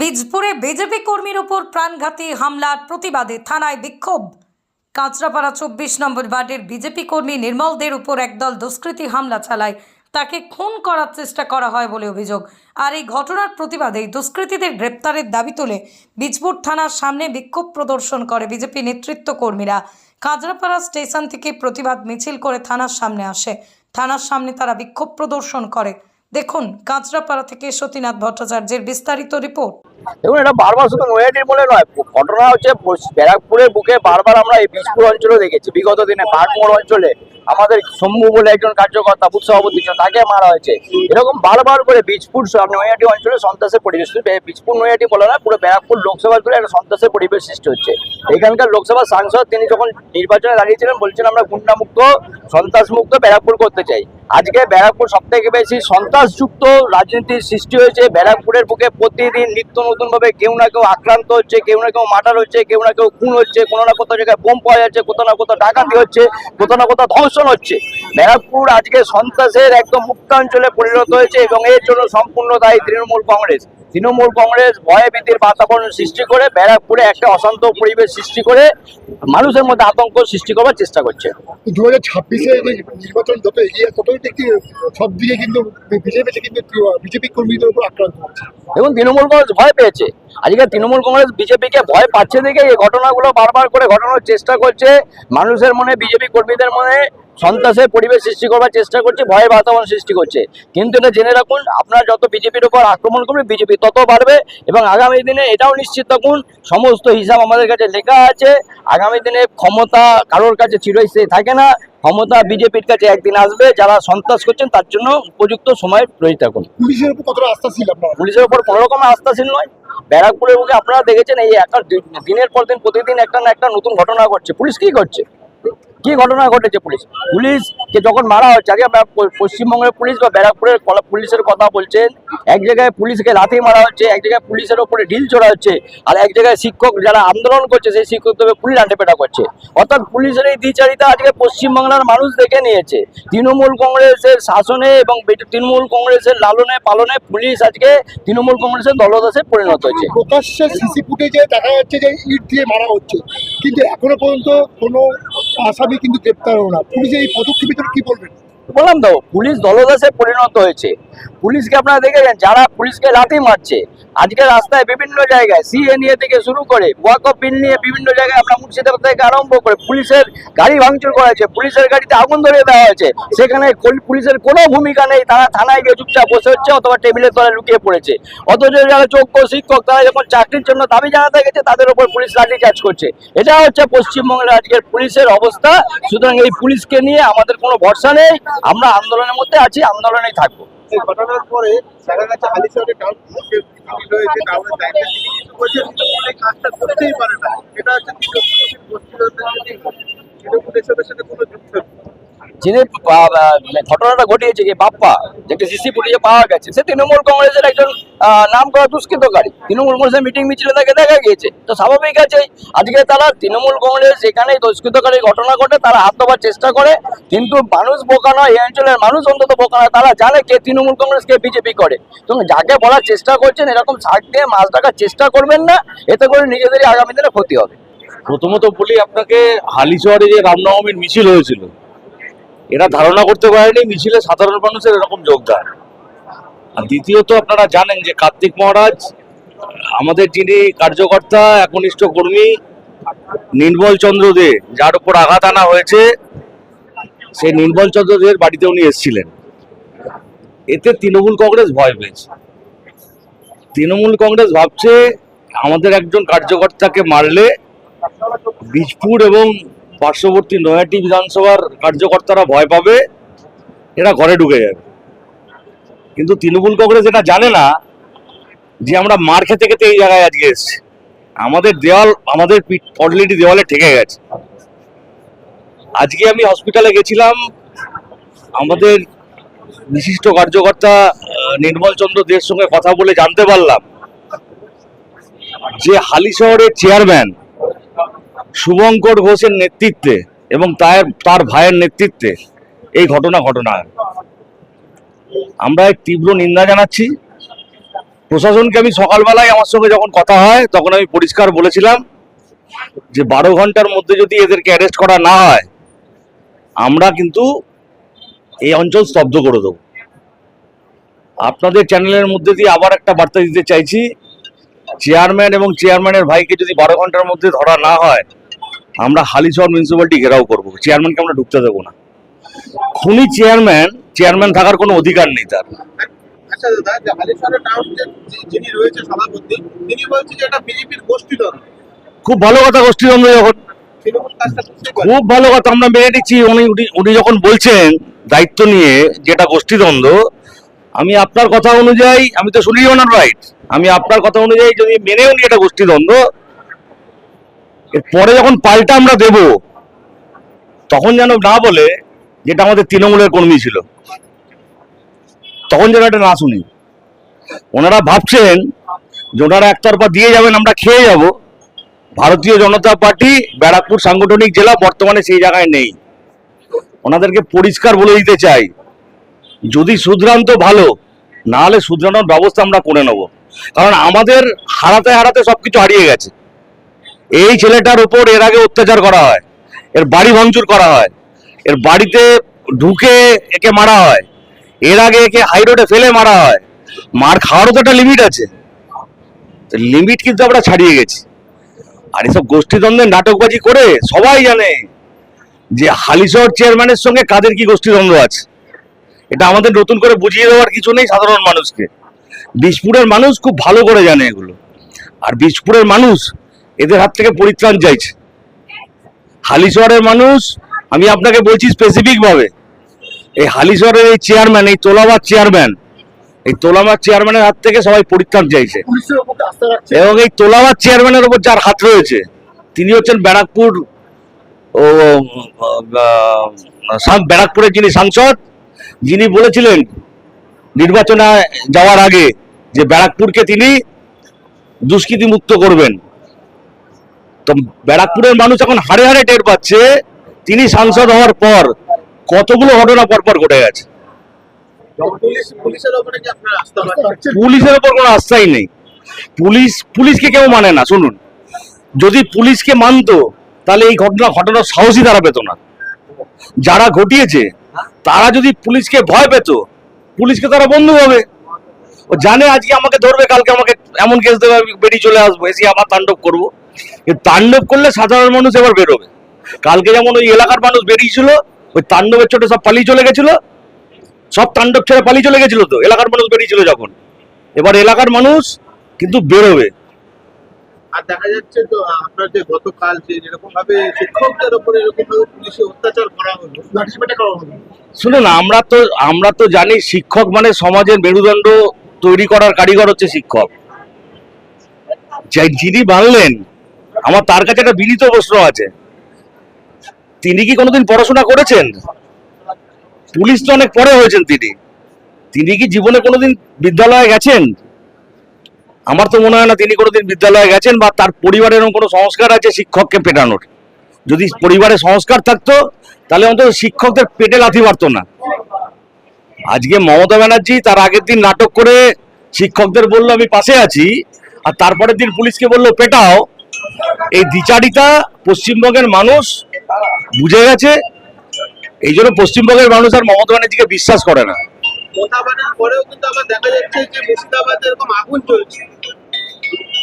বীজপুরে BJP কর্মীর ওপর প্রাণঘাতী হামলার প্রতিবাদে থানায় বিক্ষোভ। কাঁচরাপাড়া চব্বিশ নম্বর ওয়ার্ডের বিজেপি কর্মী নির্মলদের উপর একদল দুষ্কৃতী হামলা চালায়। তাকে খুন করার চেষ্টা করা হয় বলে অভিযোগ। আর এই ঘটনার প্রতিবাদে দুষ্কৃতীদের গ্রেপ্তারের দাবি তুলে বীজপুর থানার সামনে বিক্ষোভ প্রদর্শন করে বিজেপি নেতৃত্ব কর্মীরা। কাঁচরাপাড়া স্টেশন থেকে প্রতিবাদ মিছিল করে থানার সামনে আসে। থানার সামনে তারা বিক্ষোভ প্রদর্শন করে। দেখুন, কাঁচরাপাড়া থেকে সতীনাথ ভট্টাচার্যের বিস্তারিত রিপোর্ট। দেখুন, এটা বারবার শুধু নৈহাটির বলে নয়, ঘটনা হচ্ছে ব্যারাকপুরের বুকে বারবার আমরা এই বীজপুর অঞ্চলে দেখেছি। বিগত দিনে বাঘমোড় অঞ্চলে আমাদের শম্ভু বলে একজন কার্যকর্তা বুথ সভাপতি তাকে মারা হয়েছে। এরকম বারবার করে বীজপুর নৈহাটি অঞ্চলে সন্ত্রাসের পরিবেশ বীজপুর নৈহাটি বলে না, পুরো ব্যারাকপুর লোকসভা জুড়ে একটা সন্ত্রাসের পরিবেশ সৃষ্টি হচ্ছে। এখানকার লোকসভা সাংসদ, তিনি যখন নির্বাচনে দাঁড়িয়েছিলেন, বলছেন, আমরা গুন্ডামুক্ত, সন্ত্রাসমুক্ত ব্যারাকপুর করতে চাই। আজকে ব্যারাকপুর সব থেকে বেশি সন্ত্রাসযুক্ত রাজনীতির সৃষ্টি হয়েছে। ব্যারাকপুরের বুকে প্রতিদিন নিত্য নতুনভাবে কেউ না কেউ আক্রান্ত হচ্ছে, কেউ না কেউ মার্টার হচ্ছে, কেউ না কেউ খুন হচ্ছে, কোনো না কোথাও জায়গায় বোম পাওয়া যাচ্ছে, কোথাও না কোথাও ডাকাতি হচ্ছে, কোথাও না কোথাও ধর্ষণ হচ্ছে। ব্যারাকপুর আজকে সন্ত্রাসের একদম মুক্তাঞ্চলে পরিণত হয়েছে এবং এর জন্য সম্পূর্ণ দায়ী তৃণমূল কংগ্রেস। তৃণমূল কংগ্রেস ভয়ভীতির বাতাবরণ সৃষ্টি করে ব্যারাকপুরে একটা অশান্ত পরিবেশ সৃষ্টি করে মানুষের মধ্যে আতঙ্ক সৃষ্টি করবার চেষ্টা করছে। দু হাজার ছাব্বিশে নির্বাচন যত এগিয়ে ততই দেখছি সব দিকে কিন্তু বিজেপি কিন্তু বিজেপি কর্মীদের উপর আক্রান্ত হচ্ছে। এবং তৃণমূল কংগ্রেস ভয় পেয়েছে। আজকে তৃণমূল কংগ্রেস বিজেপিকে ভয় পাচ্ছে দেখে এই ঘটনাগুলো বারবার করে ঘটানোর চেষ্টা করছে। মানুষের মনে বিজেপি কর্মীদের মনে সন্ত্রাসের পরিবেশ সৃষ্টি করবার চেষ্টা করছে ভয়ের বাতাবরণ সৃষ্টি করছে। কিন্তু এটা জেনে রাখুন আপনারা যত বিজেপির উপর আক্রমণ করবে বিজেপি তত বাড়বে এবং আগামী দিনে এটাও নিশ্চিত থাকুন সমস্ত হিসাব আমাদের কাছে লেখা আছে আগামী দিনে ক্ষমতা কারোর কাছে চিরস্থায়ী থাকে না ক্ষমতা বিজেপির কাছে একদিন আসবে যারা সন্ত্রাস করছেন তার জন্য উপযুক্ত সময় প্রয়োজন থাকুন। পুলিশের উপর কতটা আস্থা ছিল পুলিশের উপর কোনো রকম আস্থাশীল নয়। ব্যারাকপুরের বুকে আপনারা দেখেছেন এই একটা দিনের পর দিন প্রতিদিন একটা না একটা নতুন ঘটনা ঘটছে। পুলিশ কি করছে? কি ঘটনা ঘটেছে পুলিশ? পুলিশকে যখন মারা হচ্ছে আগে আমরা পশ্চিমবঙ্গের পুলিশ বা ব্যারাকপুরের পুলিশের কথা বলছেন। এক জায়গায় পুলিশকে লাথি মারা হচ্ছে, এক জায়গায় পুলিশের ওপরে ঢিল চড়া হচ্ছে, আর এক জায়গায় শিক্ষক যারা আন্দোলন করছে, সেই শিক্ষকদের পুলিশ আন্টেপেটা করছে। অর্থাৎ পুলিশের এই দ্বিচারিতা আজকে পশ্চিমবাংলার মানুষ দেখে নিয়েছে। তৃণমূল কংগ্রেসের শাসনে এবং তৃণমূল কংগ্রেসের লালনে পালনে পুলিশ আজকে তৃণমূল কংগ্রেসের দলদাসে পরিণত হয়েছে। প্রকাশ্যে সিসি ফুটেজে দেখা যাচ্ছে যে ইট দিয়ে মারা হচ্ছে। কিন্তু এখনও পর্যন্ত কোনো আসামি কিন্তু গ্রেপ্তার হলো না। পুলিশের এই পদক্ষেপের কি বলবেন? বললাম তো, পুলিশ দলদাসে পরিণত হয়েছে। পুলিশকে আপনারা দেখেছেন, যারা পুলিশকে লাথি মারছে। আজকে রাস্তায় বিভিন্ন জায়গায় সিএ নিয়ে থেকে শুরু করে ওয়াকফ বিল নিয়ে বিভিন্ন জায়গায় আমরা মুর্শিদাবাদ থেকে আরম্ভ করে পুলিশের গাড়ি ভাঙচুর করা হয়েছে, পুলিশের গাড়িতে আগুন ধরিয়ে দেওয়া হয়েছে। সেখানে পুলিশের কোনো ভূমিকা নেই, তারা থানায় গিয়ে চুপচাপ বসে হচ্ছে অথবা টেবিলের তলায় লুকিয়ে পড়েছে। অথচ যারা যোগ্য শিক্ষক, তারা যখন চাকরির জন্য দাবি জানাতে গেছে, তাদের উপর পুলিশ লাঠি চার্জ করছে। এটা হচ্ছে পশ্চিমবঙ্গের আজকের পুলিশের অবস্থা। সুতরাং এই পুলিশকে নিয়ে আমাদের কোনো ভরসা নেই। আমরা আন্দোলনের মধ্যে আছি, আন্দোলনেই থাকব। এই ঘটনার পরে দেখা গেছে আলি সাহেবের রয়েছে টাউনের কিন্তু বলছেন তৃণমূল এই কাজটা করতেই পারে না এটা হচ্ছে সাথে কোনো যুক্ত। যিনি আহ, ঘটনাটা ঘটিয়েছে যে বাপ্পা যেটা সিসি ফুটেজে পাওয়া গেছে সে তৃণমূল কংগ্রেসের একজন নাম করা দুষ্কৃতকারী তৃণমূল কংগ্রেসের মিটিং মিছিলে তাকে দেখা গিয়েছে। তো স্বাভাবিক আছে আজকে তারা তৃণমূল কংগ্রেস এখানে দুষ্কৃতকারী ঘটনা ঘটে তারা হাত দেওয়ার চেষ্টা করে কিন্তু মানুষ বোকা নয় এই অঞ্চলের মানুষ অন্তত বোকা নয় তারা জানে কে তৃণমূল কংগ্রেস কে বিজেপি করে। তো যাকে বলার চেষ্টা করছেন এরকম শাক দিয়ে মাছ ডাকার চেষ্টা করবেন না এতে করে নিজেদেরই আগামী দিনে ক্ষতি হবে। প্রথমত বলি আপনাকে হালিশহরে যে রামনবমীর মিছিল হয়েছিল এরা ধারণা করতে পারেনি, মিছিলে সাধারণ মানুষের এরকম যোগদান। আর দ্বিতীয়ত আপনারা জানেন যে কার্তিক মহারাজ, আমাদের যিনি কার্যকর্তা, একনিষ্ঠ কর্মী, নির্মল চন্দ্র দে, যার উপর আঘাত আনা হয়েছে, সেই নির্মল চন্দ্র দের বাড়িতে উনি এসেছিলেন। এতে তৃণমূল কংগ্রেস ভয় পেয়েছে। তৃণমূল কংগ্রেস ভাবছে, আমাদের একজন কার্যকর্তাকে মারলে, বীজপুর এবং পার্শ্ববর্তী নয়াটি বিধানসভার কার্যকর্তারা ভয় পাবে, এরা ঘরে ঢুকে যাবে। কিন্তু তৃণমূল কংগ্রেস এটা জানে না যে আমরা মার খেতে খেতে এই জায়গায় আজকে এসেছি। আমাদের দেওয়াল, আমাদের অলরেডি দেওয়ালে ঠেকে গেছে। আজকে আমি হসপিটালে গেছিলাম, আমাদের বিশিষ্ট কার্যকর্তা নির্মল চন্দ্র দের সঙ্গে কথা বলে জানতে পারলাম যে হালি শহরের চেয়ারম্যান শুভঙ্কর ঘোষের নেতৃত্বে এবং তার তার ভাইয়ের নেতৃত্বে এই ঘটনা ঘটনা। আমরা তীব্র নিন্দা জানাচ্ছি। প্রশাসনকে আমি সকালবেলায় আমার সঙ্গে যখন কথা হয়, তখন আমি পরিষ্কার বলেছিলাম যে বারো ঘণ্টার মধ্যে যদি এদেরকে অ্যারেস্ট করা না হয়, আমরা কিন্তু এই অঞ্চল স্তব্ধ করে দেবো। আপনাদের চ্যানেলের মধ্যে দিয়ে আবার একটা বার্তা দিতে চাইছি চেয়ারম্যান এবং চেয়ারম্যানের ভাইকে যদি বারো ঘণ্টার মধ্যে ধরা না হয় আমরা হালিশহর মিউনিসিপ্যালিটি ঘেরাও করব। চেয়ারম্যানকে আমরা ঢুকতে দেবো না। খুনি চেয়ারম্যান চেয়ারম্যান থাকার কোনো অধিকার নেই তার। আচ্ছা দাদা যে টাউন যে যে- যিনি রয়েছে সভাপতি তিনি বলছে যে এটা বিজেপির গোষ্ঠীদ্বন্দ্ব। খুব ভালো কথা গোষ্ঠীদ্বন্দ্ব যখন। খুব ভালো কথা আমরা মেনে নিচ্ছি। উনি উনি- যখন বলছেন দায়িত্ব নিয়ে যেটা গোষ্ঠীদ্বন্দ্ব আমি আপনার কথা অনুযায়ী আমি তো শুনি ওনার রাইট আমি আপনার কথা অনুযায়ী যদি মেনেও নিই এটা গোষ্ঠীদ্বন্দ্ব এর পরে যখন পাল্টা আমরা দেব, তখন যেন না বলে, যেটা আমাদের তৃণমূলের কর্মী ছিল। তখন যেন এটা না শুনি। ওনারা ভাবছেন যে ওনারা একতরফা দিয়ে যাবেন, আমরা খেয়ে যাব। ভারতীয় জনতা পার্টি, ব্যারাকপুর সাংগঠনিক জেলা বর্তমানে সেই জায়গায় নেই। ওনাদেরকে পরিষ্কার বলে দিতে চাই, যদি শুধরান তো ভালো, না হলে শুধরানোর ব্যবস্থা আমরা করে নেব। কারণ আমাদের হারাতে হারাতে সবকিছু হারিয়ে গেছে। এই ছেলেটার উপর এর আগে অত্যাচার করা হয়, এর বাড়ি ভাঙচুর করা হয়, এর বাড়িতে ঢুকে একে মারা হয়, এর আগে একে হাই রোডে ফেলে মারা হয়, মার খাওয়ারও তো একটা লিমিট আছে। লিমিট কিন্তু আমরা ছাড়িয়ে গেছি। আর এসব গোষ্ঠীদ্বন্দ্বের নাটকবাজি করে সবাই জানে যে হালিশহর চেয়ারম্যানের সঙ্গে কাদের কি গোষ্ঠীদ্বন্দ্ব আছে। এটা আমাদের নতুন করে বুঝিয়ে দেওয়ার কিছু নেই সাধারণ মানুষকে। বিষপুরের মানুষ খুব ভালো করে জানে এগুলো। আর বিষপুরের মানুষ এদের হাত থেকে পরিত্রাণ চাইছে। হালিশহরের মানুষ আমি আপনাকে বলছি স্পেসিফিক ভাবে এই হালিশহরের এই চেয়ারম্যান এই তোলাবাদ চেয়ারম্যান এই তোলাবার চেয়ারম্যানের হাত থেকে সবাই পরিত্রাণ চাইছে। এবং এই তোলাবার চেয়ারম্যানের উপর যার হাত রয়েছে তিনি হচ্ছেন ব্যারাকপুর ও ব্যারাকপুরের যিনি সাংসদ যিনি বলেছিলেন নির্বাচনে যাওয়ার আগে যে ব্যারাকপুরকে তিনি দুষ্কৃতি মুক্ত করবেন। তো ব্যারাকপুরের মানুষ এখন হারে হারে টের পাচ্ছে তিনি সাংসদ হওয়ার পর কতগুলো ঘটনা পরপর ঘটে গেছে। পুলিশের ওপর কোনো আস্থাই নেই। পুলিশ পুলিশকে কেউ মানে না শুনুন। যদি পুলিশকে মানতো তাহলে এই ঘটনা ঘটনার সাহসই তারা পেত না। যারা ঘটিয়েছে তারা যদি পুলিশকে ভয় পেত পুলিশকে তারা বন্ধু হবে। ও জানে আজকে আমাকে ধরবে কালকে আমাকে এমন কেস দেবে আমি বেরিয়ে চলে আসব এসে আবার তাণ্ডব করব। তাণ্ডব করলে সাধারণ মানুষ এবার বেরোবে। কালকে যেমন ওই এলাকার মানুষ বেরিয়েছিল ওই তাণ্ডবের চোটে সব পালিয়ে চলে গেছিল সব তাণ্ডব ছেড়ে পালিয়ে চলে গেছিল তো এলাকার মানুষ বেরিয়েছিল যখন। এবার এলাকার মানুষ কিন্তু বেরোবে। আর দেখা যাচ্ছে তো আপনার যে গতকাল যে যেরকম ভাবে শিক্ষকদের উপরে এরকম ভাবে পুলিশে অত্যাচার করা হলো করা হলো শুনুন আমরা তো আমরা তো জানি শিক্ষক মানে সমাজের মেরুদণ্ড তৈরি করার কারিগর হচ্ছে শিক্ষক। যিনি বানলেন আমার তার কাছে একটা বিনীত প্রশ্ন আছে। তিনি কি কোনোদিন পড়াশোনা করেছেন? পুলিশ তো অনেক পরে হয়েছেন তিনি। তিনি কি জীবনে কোনোদিন বিদ্যালয়ে গেছেন? আমার তো মনে হয় না তিনি কোনোদিন বিদ্যালয়ে গেছেন বা তার পরিবারের কোনো সংস্কার আছে শিক্ষককে পেটানোর। যদি পরিবারে সংস্কার থাকতো, তাহলে অন্তত শিক্ষকদের পেটে লাথি মারতো না। আজকে মমতা ব্যানার্জি তার আগের দিন নাটক করে শিক্ষকদের বলল, আমি পাশে আছি। আর তারপরের দিন পুলিশকে বলল, পেটাও। এই দ্বিচারিতা পশ্চিমবঙ্গের মানুষ বুঝে গেছে এই জন্য পশ্চিমবঙ্গের মানুষ আর মমতা ব্যানার্জিকে বিশ্বাস করে না।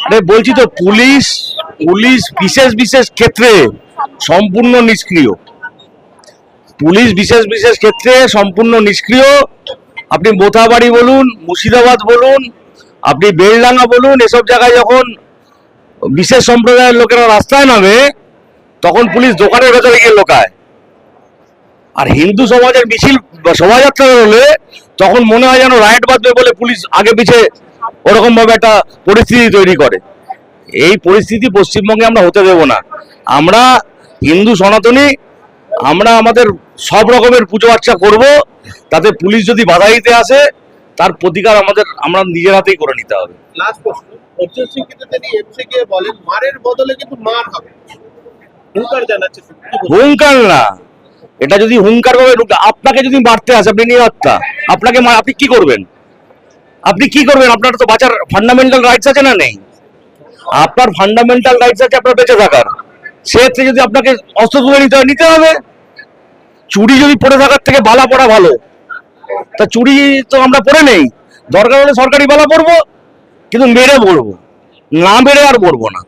আরে বলছি তো পুলিশ পুলিশ বিশেষ বিশেষ ক্ষেত্রে সম্পূর্ণ নিষ্ক্রিয়। পুলিশ বিশেষ বিশেষ ক্ষেত্রে সম্পূর্ণ নিষ্ক্রিয়। আপনি মোথাবাড়ি বলুন মুর্শিদাবাদ বলুন আপনি বেলডাঙ্গা বলুন এসব জায়গায় যখন বিশেষ সম্প্রদায়ের লোকেরা রাস্তায় নামে, তখন পুলিশ দোকানের ভেতরে গিয়ে লোকায়। আর হিন্দু সমাজের মিছিল, শোভাযাত্রা হলে তখন মনে হয় যেন রাইট বাঁধবে বলে পুলিশ আগে পিছে ওরকম ভাবে একটা পরিস্থিতি তৈরি করে। এই পরিস্থিতি পশ্চিমবঙ্গে আমরা হতে দেব না। আমরা হিন্দু সনাতনী, আমরা আমাদের সব রকমের পুজো আর্চা করব, তাতে পুলিশ যদি বাধা দিতে আসে, তার প্রতিকার আমাদের, আমরা নিজের হাতেই করে নিতে হবে। অর্জুন সিং কিন্তু তিনি এমসি কে বলেন, মারের বদলে কিন্তু মার হবে। হুঙ্কার জানাচ্ছে হুঙ্কার না। এটা যদি হুঙ্কার ভাবে আপনাকে যদি মারতে আসে, আপনি নিরাত্মা। আপনাকে আপনি কি করবেন? আপনি কি করবেন? আপনার তো বাঁচার ফান্ডামেন্টাল রাইটস আছে না নেই? আপনার ফান্ডামেন্টাল রাইটস আছে, আপনার বেঁচে থাকার। সেক্ষেত্রে যদি আপনাকে অস্ত্র তুলে নিতে হয়, নিতে হবে। চুরি যদি পড়ে থাকার থেকে বালা পড়া ভালো। তা চুরি তো আমরা পড়ে নেই। দরকার হলে সরকারি বালা পড়ব। কিন্তু মেরে পড়ব না মেরে আর পড়ব না।